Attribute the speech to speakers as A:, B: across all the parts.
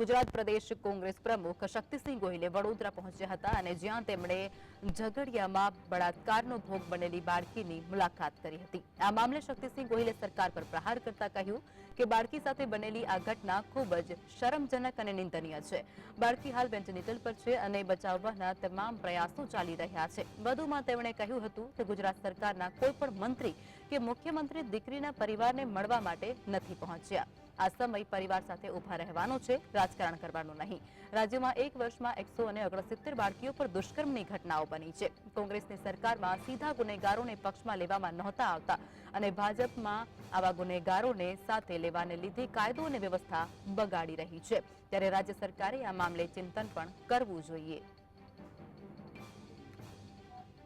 A: ગુજરાત પ્રદેશ કોંગ્રેસ પ્રમુખ શક્તિસિંહ ગોહિલે વડોદરા પહોંચ્યા હતા અને જ્યાં તેમણે ઝઘડિયામાં બળાત્કારનો ભોગ બનેલી બાળકીની મુલાકાત કરી હતી. આ મામલે શક્તિસિંહ ગોહિલે સરકાર પર પ્રહાર કરતા કહ્યું કે બાળકી સાથે બનેલી આ ઘટના ખૂબ જ શરમજનક અને નિંદનીય છે. બાળકી હાલ વેન્ટિલેટર પર છે અને બચાવવાના તમામ પ્રયાસો ચાલી રહ્યા છે. વધુમાં તેમણે કહ્યું હતું કે ગુજરાત સરકારના કોઈ પણ મંત્રી કે મુખ્યમંત્રી દીકરીના પરિવારને મળવા માટે નથી પહોંચ્યા. આ સમય પરિવાર સાથે ઊભા રહેવાનો છે, રાજકારણ કરવાનું નહીં. રાજ્યમાં એક વર્ષમાં એકસો અને ઓગણસિત્તેર બાળકીઓ પર દુષ્કર્મની ઘટનાઓ બની છે. કોંગ્રેસની સરકારમાં સીધા ગુનેગારોને પક્ષમાં લેવામાં નહોતા આવતા અને ભાજપમાં આવા ગુનેગારોને સાથે લેવાને લીધે કાયદો અને વ્યવસ્થા બગાડી રહી છે. ત્યારે રાજ્ય સરકારે આ મામલે ચિંતન પણ કરવું જોઈએ.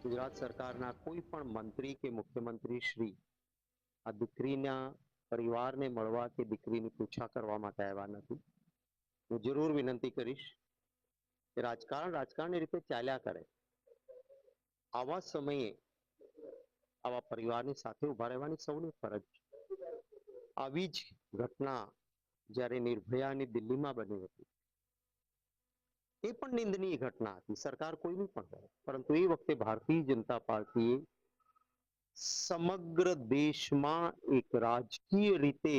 B: ગુજરાત સરકારના કોઈ પણ મંત્રી કે મુખ્યમંત્રી શ્રી આ દીકરીના પરિવારને મળવા કે દીકરીની પૂછા કરવા માટે આવ્યા નથી. હું જરૂર વિનંતી કરીશ કે રાજકારણ રાજકારણની રીતે ચાલ્યા કરે. આવા સમયે આવા પરિવારની સાથે ઊભા રહેવાની સૌની ફરજ છે. આવી જ ઘટના જ્યારે નિર્ભયાની દિલ્હીમાં બની હતી, એ પણ નિંદનીય ઘટના હતી. સરકાર કોઈની પણ કરે. પરંતુ એ વખતે ભારતીય જનતા પાર્ટીએ સમગ્ર દેશમાં એક રાજકીય રીતે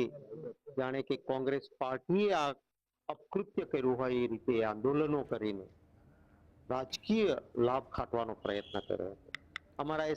B: જાણે કે કોંગ્રેસ પાર્ટીએ આ અપકૃત્ય કર્યું હોય એ રીતે આંદોલનો કરીને રાજકીય લાભ ખાટવાનો પ્રયત્ન કર્યો હતો. અમારા